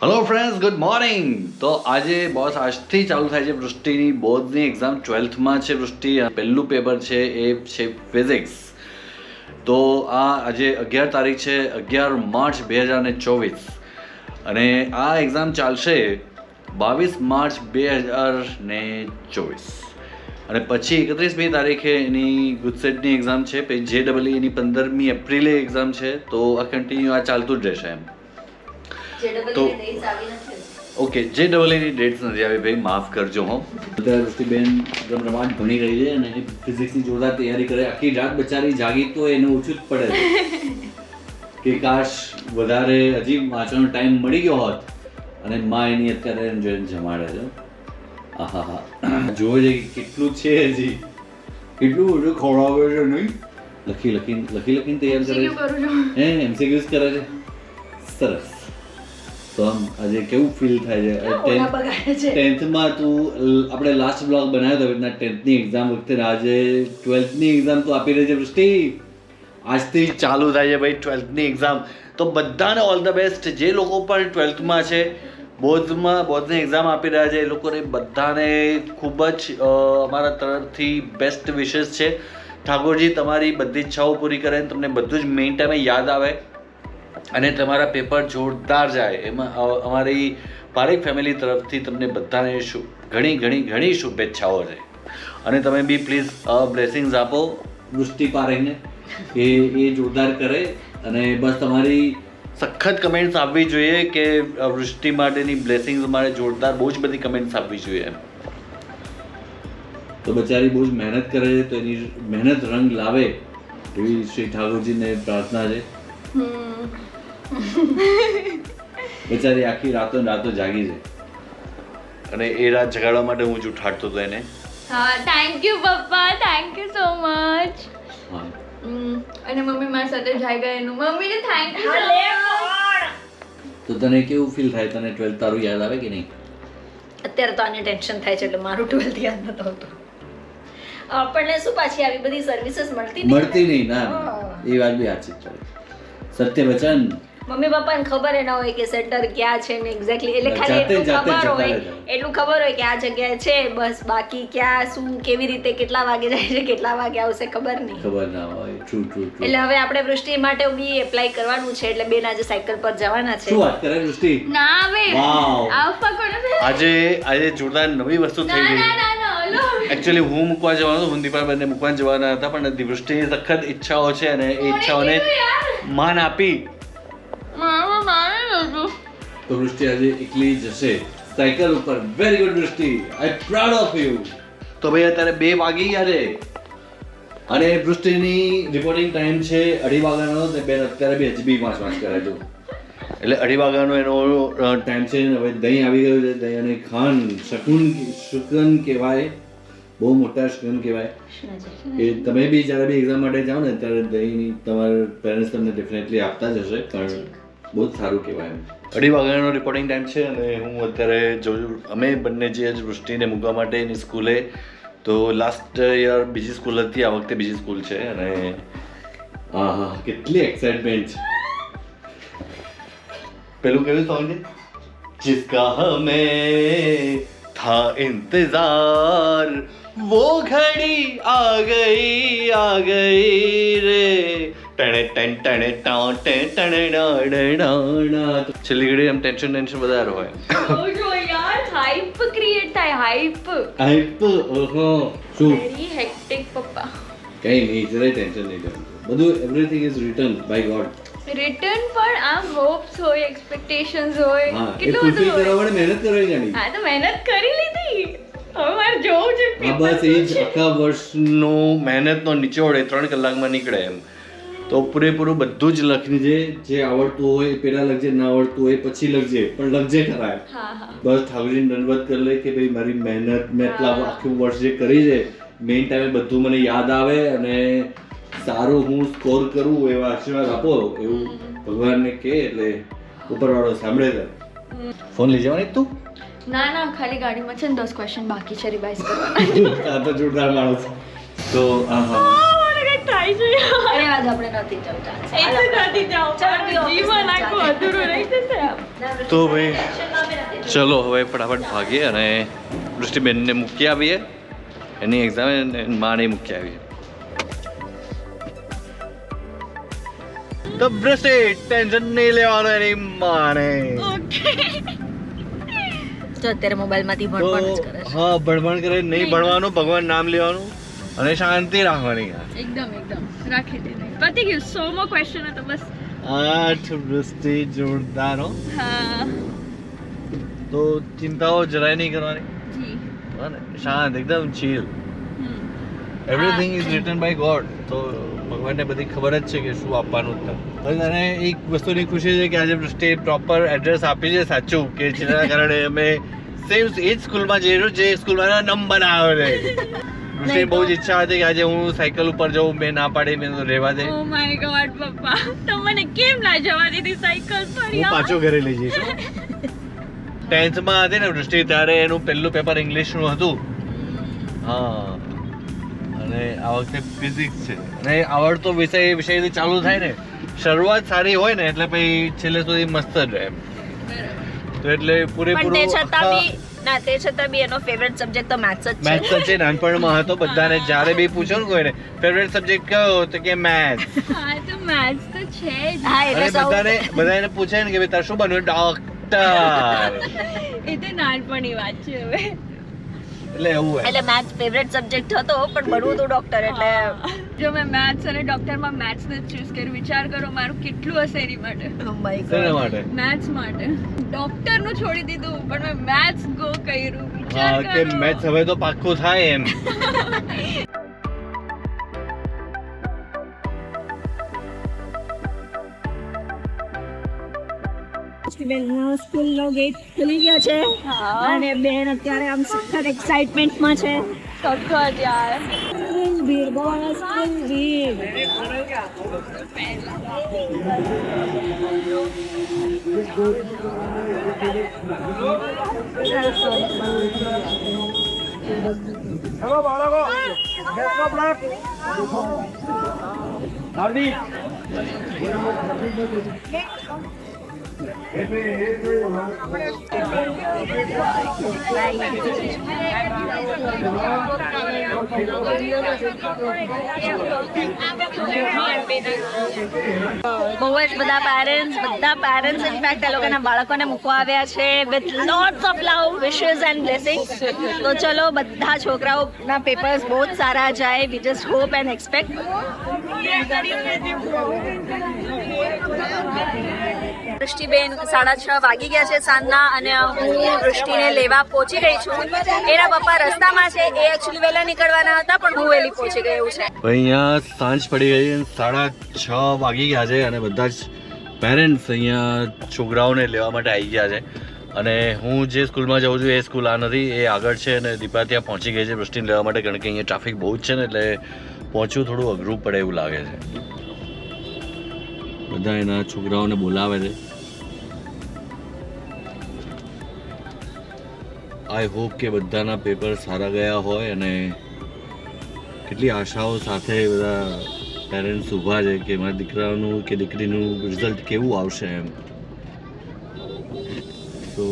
Hello friends good morning તો આજે boss આજથી ચાલુ થાય છે વૃષ્ટિની બોર્ડની એક્ઝામ ટ્વેલ્થમાં છે વૃષ્ટિ. પહેલું પેપર છે એ છે ફિઝિક્સ તો આ આજે અગિયાર તારીખ છે, અગિયાર માર્ચ બે હજાર ને ચોવીસ. અને આ એક્ઝામ ચાલશે બાવીસ માર્ચ બે હજાર ને ચોવીસ. અને પછી એકત્રીસમી તારીખે એની ગુજસેટની એક્ઝામ છે જે ડબલ એની પંદરમી એપ્રિલે એક્ઝામ છે. તો આ કન્ટિન્યુ આ ચાલતું જ રહેશે એમ. તો- ઓકે જે ડબલ એની ડેટ્સ નથી આવી ભાઈ માફ કરજો હો. બેન રમરમાટ ભણી રહી છે અને ફિઝિક્સની જોરદાર તૈયારી કરે. આખી રાત બચારી જાગી તો એને ઓછું જ પડે. કે કાશ વધારે હજી વાંચવાનો ટાઈમ મળી ગયો હોત અને માં એની અત્યારે એને જોઈને જમાડે છે. આહા હા જોવો છે કે કેટલું છે હજી. કેટલું બધું ખવડાવે છે નહીં. લખી લખી લખી લખીને તૈયાર કરે છે. કરું છું. હે એમસીક્યુઝ કરે છે. સરસ. તો આમ આજે કેવું ફીલ થાય છે? ટેન્થમાં તું આપણે લાસ્ટ બ્લોગ બનાવ્યો હતો રીતના ટેન્થની એક્ઝામ વખતે. આજે ટ્વેલ્થની એક્ઝામ તું આપી રહી છે વૃષ્ટિ. આજથી ચાલુ થાય છે ભાઈ ટ્વેલ્થની એક્ઝામ તો બધાને ઓલ ધ બેસ્ટ જે લોકો પણ ટ્વેલ્થમાં છે બોધમાં બોધની એક્ઝામ આપી રહ્યા છે એ લોકોને બધાને ખૂબ જ અમારા તરફથી બેસ્ટ વિશેસ છે. ઠાકોરજી તમારી બધી ઈચ્છાઓ પૂરી કરે તમને બધું જ મેઇન ટાઈમે યાદ આવે. અને તમારા પેપર જોરદાર જાય. એમાં અમારી પારેખ ફેમિલી તરફથી તમને બધાને ઘણી ઘણી ઘણી શુભેચ્છાઓ છે. અને તમે બી પ્લીઝ બ્લેસિંગ્સ આપો વૃષ્ટિ પારેખને એ એ જોરદાર કરે. અને બસ તમારી સખત કમેન્ટ્સ આપવી જોઈએ કે વૃષ્ટિ માટેની બ્લેસિંગ્સ મારે જોરદાર બહુ જ બધી કમેન્ટ્સ આપવી જોઈએ તો બચારી બહુ જ મહેનત કરે છે, તો એની મહેનત રંગ લાવે એવી શ્રી ઠાકોરજીને પ્રાર્થના છે. બચારી આખી રાતો રાતો જાગી છે. અને એ રાત જગાડવા માટે હું જ ઉઠાડતો હતો એને. હા થેન્ક યુ પપ્પા થેન્ક યુ સો મચ અને મમ્મી મારી સાથે જાય ગયા એનું. મમ્મીને થેન્ક યુ તો તને કેવું ફીલ થાય? તને ટ્વેલ્થ તારું યાદ આવે કે નહીં? અત્યારે તો આને ટેન્શન થાય છે એટલે મારું ટ્વેલ્થ યાદ નતો આવતું. આપણને શું પાછી આવી બધી સર્વિસીસ મળતી નહીં? મળતી નહીં ના એ વાત બી સાચી છે. સત્ય વચન મમ્મી પપ્પાને ખબર એ ના હોય કે સેન્ટર ક્યાં છે ને એક્ઝેક્ટલી એટલે ખાલી એટલું ખબર હોય એટલું ખબર હોય કે આ જગ્યાએ છે બસ બાકી ક્યાં શું કેવી રીતે કેટલા વાગે જાય છે કેટલા વાગે આવશે ખબર નહીં. ખબર ના હોય. ટ્રુ ટ્રુ એટલે હવે આપણે વૃષ્ટિ માટે બી એપ્લાય કરવાનું છે એટલે બેન આજે સાયકલ પર જવાના છે. શું વાત કરે વૃષ્ટિ? ના આવે વાવ. આવવા કોને આજે આજે જોરદાર નવી વસ્તુ થઈ ગઈ. ના એકચ્યુઅલી હું મૂકવા જવાનો હતો હું દીપા બંને મૂકવા જવાના હતા પણ વૃષ્ટિની સખત ઈચ્છાઓ છે અને એ ઈચ્છાઓને માન આપી તો વૃષ્ટિ આજે એકલી જશે સાયકલ ઉપર very good Vrishti. I proud of you તો ભાઈ અત્યારે બે વાગી ગયા છે. અને વૃષ્ટિની રિપોર્ટિંગ ટાઈમ છે અઢી વાગ્યાનો તે બેન અત્યારે બી હજી બી વાંચ વાંચ કરે છે. એટલે અઢી વાગ્યાનો એનો ટાઈમ છે હવે દહીં આવી ગયું છે. દહીં અને ખાંડ, શકુન, શુકન કહેવાય. બહુ મોટા શકન કહેવાય. એ તમે બી જ્યારે બી એક્ઝામ માટે જાઓ ને, ત્યારે દહીં તમારા પેરેન્ટ્સ તમને ડેફિનેટલી આપતા જ હશે. કારણ બહુ જ સારું કહેવાય એમ. અઢી વાગ્યાનો રિપોર્ટિંગ ટાઈમ છે અને હું અત્યારે જોયું અમે બંને જે વૃષ્ટિને મૂકવા માટે એની સ્કૂલે તો લાસ્ટ યર બીજી સ્કૂલ હતી આ વખતે બીજી સ્કૂલ છે અને હા હા કેટલી એક્સાઇટમેન્ટ પેલું કયું સોંગ છે જિસકા હમે થા ઇંતજાર વો ઘડી આ ગઈ આ ગઈ રે. છેલ્લી ઘડી આમ ટેન્શન ટેન્શન વધારે હોય. યાર હાઇપ ક્રિએટ થાય હાઈપ હાઈપ ઓહો. શું? વેરી હેક્ટિક પપ્પા. કઈ નહીં જરાય ટેન્શન નહીં લેવાનું બધું everything is return by God return પણ આમ હોપ્સ હોય એક્સપેક્ટેશન્સ હોય. કેટલું બધું કરવા માટે મહેનત કરવાની જાણી. હા તો મહેનત કરી લીધી. બસ એ જ આખા વર્ષનો મહેનતનો નિચોડ એ ત્રણ કલાકમાં નીકળે એમ. તો પૂરેપૂરું બધું જ લખજે જે જે આવડતું હોય એ પહેલા લખજે ના આવડતું હોય પછી લખજે પણ લખજે ખરા એમ. હા હા. બસ ઠાકોરજીને દંડવત કરી લે કે ભાઈ મારી મહેનત મેં એટલા આખું વર્ષ જે કરી છે મેઇન ટાઈમે બધું મને યાદ આવે અને સારું હું સ્કોર કરું એવા આશીર્વાદ આપો એવું ભગવાનને કે એટલે ઉપરવાળો સાંભળે છે. ફોન લઈ જવાની તું? ના ના ખાલી ગાડીમાં છે ને દસ ક્વેશ્ચન બાકી છે રિવાઇઝ કરવાના. આ તો જોરદાર માણસ. તો હા હા. થાય છે અરે આજ આપણે નથી જમતા. એ તો નથી જાઉં ચાલ, બી મારું જીવન આખું અધૂરું રહી જશે તો ભાઈ ચલો હવે ફટાફટ ભાગીએ અને દૃષ્ટિબેનને મૂકી આવીએ. એની એક્ઝામ માને મૂકી આવીએ. તો દૃષ્ટિ ટેન્શન નહીં લેવાનું એની માને. તો અત્યારે મોબાઈલમાંથી ભણવાનું જ કરે હા ભણવાનું કરે નહીં. ભણવાનું ભગવાન નામ લેવાનું. અને શાંતિ રાખવાની એકદમ એકદમ. રાખી દીધી પતી ગયું. સોમો ક્વેશ્ચન હતો બસ. આઠ વૃષ્ટિ જોરદાર હો. હા. તો ચિંતાઓ જરાય નહીં કરવાની. જી. શાંત એકદમ chill everything is written by God તો ભગવાનને બધી ખબર જ છે કે શું આપવાનું જ અને એક વસ્તુની ખુશી છે કે આજે વૃષ્ટિ પ્રોપર એડ્રેસ આપી છે સાચું. કે જેના કારણે અમે સેમ એ જ સ્કૂલમાં જઈ રહ્યું જે સ્કૂલમાં નંબર આવે છે બહુ જ ઈચ્છા હતી કે આજે હું સાયકલ ઉપર જાઉં મેં ના પાડી મેં રહેવા દે. ઓ માય ગોડ પપ્પા. તમને કેમ ના જવા દીધી સાયકલ પર હું પાછો ઘરે લઈ જઈશ ટેન્થમાં હતી ને વૃષ્ટિ ત્યારે એનું પહેલું પેપર ઇંગ્લિશનું હતું. હા. અને આ વખતે ફિઝિક્સ છે. અને આવડતો વિષય એ વિષયથી ચાલુ થાય ને. શરૂઆત સારી હોય ને એટલે પછી છેલ્લે સુધી મસ્ત જ રહે એમ. તો એટલે પૂરેપૂરું તે છતાં બી ના તે છતાં બી એનો ફેવરેટ સબ્જેક્ટ તો મેથ્સ જ મેથ્સ છે જ છે નાનપણમાં હતો બધાને. જ્યારે બી પૂછો ને કોઈને ફેવરેટ સબ્જેક્ટ કયો તો કે મેથ્સ હા તો મેથ્સ તો છે જ. હા એટલે બધાને બધાને પૂછે ને કે ભાઈ તારે શું બનવું ડોક્ટર એ તો નાનપણની વાત છે હવે. એટલે એવું હોય. એટલે મેથ્સ ફેવરેટ સબ્જેક્ટ હતો પણ ભણવું હતું ડોક્ટર એટલે જો મેં મેથ્સ અને ડોક્ટરમાં મેથ્સ ને ચૂઝ કર્યું. વિચાર કરો મારું કેટલું હશે એની માટે. Oh my શેના માટે? મેથ્સ માટે. ડોક્ટરનું છોડી દીધું પણ મેં મેથ્સ ગો કર્યું. વિચાર હા કે મેથ્સ હવે તો પાક્કું થાય એમ. સ્કૂલનો ગેટ ખુલી ગયો છે. અને બેન અત્યારે આમ સખત એક્સાઇટમેન્ટમાં છે. સખત યાર. સ્કૂલ બોલો સ્કૂલ ભીડ બહુ જ બધા પેરેન્ટ્સ બધા પેરેન્ટ્સ ઇનફેક્ટ એ લોકોના બાળકોને મૂકવા આવ્યા છે with lots of love wishes and blessings તો ચલો બધા છોકરાઓના પેપર્સ બહુ જ સારા જાય. We just hope and expect વૃષ્ટિબેન સાડા છ વાગી ગયા છે સાંજના અને હું વૃષ્ટિને લેવા પહોંચી ગઈ છું. એના પપ્પા રસ્તામાં છે, એ એકચ્યુઅલી વહેલા નીકળવાના હતા, પણ હું વહેલી પહોંચી ગયું છે. અહીંયા સાંજ પડી ગઈ સાડા છ વાગી ગયા છે અને બધા જ પેરેન્ટ્સ અહીંયા છોકરાઓને લેવા માટે આવી ગયા છે. અને હું જે સ્કૂલમાં જાઉં છું, એ સ્કૂલ આ નથી, એ આગળ છે અને દીપા ત્યાં પહોંચી ગઈ છે વૃષ્ટિને લેવા માટે, કારણ કે અહીંયા ટ્રાફિક બહુ જ છે ને, એટલે પહોંચવું થોડું અઘરું પડે એવું લાગે છે. બધા એના છોકરાઓને બોલાવે છે. આઈ હોપ કે બધાના પેપર સારા ગયા હોય અને કેટલી આશાઓ સાથે બધા પેરેન્ટ્સ ઊભા છે કે મારા દીકરાનું કે દીકરીનું રિઝલ્ટ કેવું આવશે એમ. તો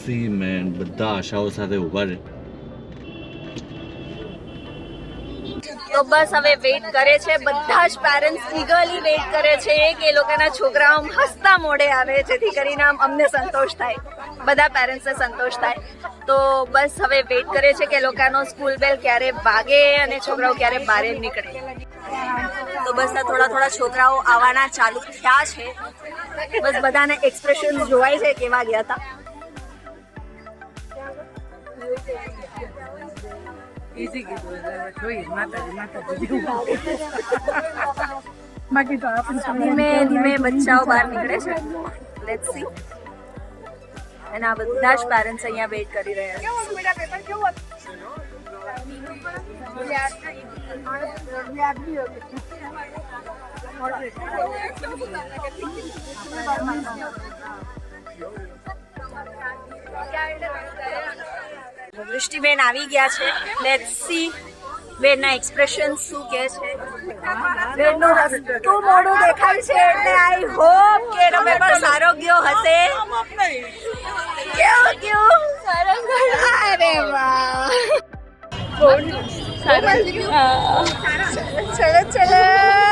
સી મેન બધા આશાઓ સાથે ઊભા છે. તો બસ હવે વેઇટ કરે છે. બધા જ પેરેન્ટ્સ ઈગલી વેઇટ કરે છે કે એ લોકોના છોકરાઓ હસતા મોડે આવે, જેથી કરીને અમને સંતોષ થાય. બધા પેરેન્ટ્સને સંતોષ થાય. તો બસ હવે વેઇટ કરે છે કે લોકોનો સ્કૂલ બેલ ક્યારે વાગે અને છોકરાઓ ક્યારે બહાર નીકળે. તો બસ આ થોડા થોડા છોકરાઓ આવવાના ચાલુ થયા છે. બસ બધાને એક્સપ્રેશન જોવાય છે કેવા ગયા હતા. ધીમે ધીમે બચ્ચાઓ બહાર નીકળે છે. લેટ્સ સી અને આ બધા જ પેરેન્ટ્સ અહીંયા વેઇટ કરી રહ્યા છે. વૃષ્ટિબેન આવી ગયા છે. લેટ્સ સી બેનના એક્સપ્રેશન શું કે છે? બેનનું રસ્તું મોડું દેખાય છે એટલે આઈ હોપ કે તમે પણ સારો ગયો હશે. કેવું કેવું અરે વાહ. સારું. ચલો ચલો.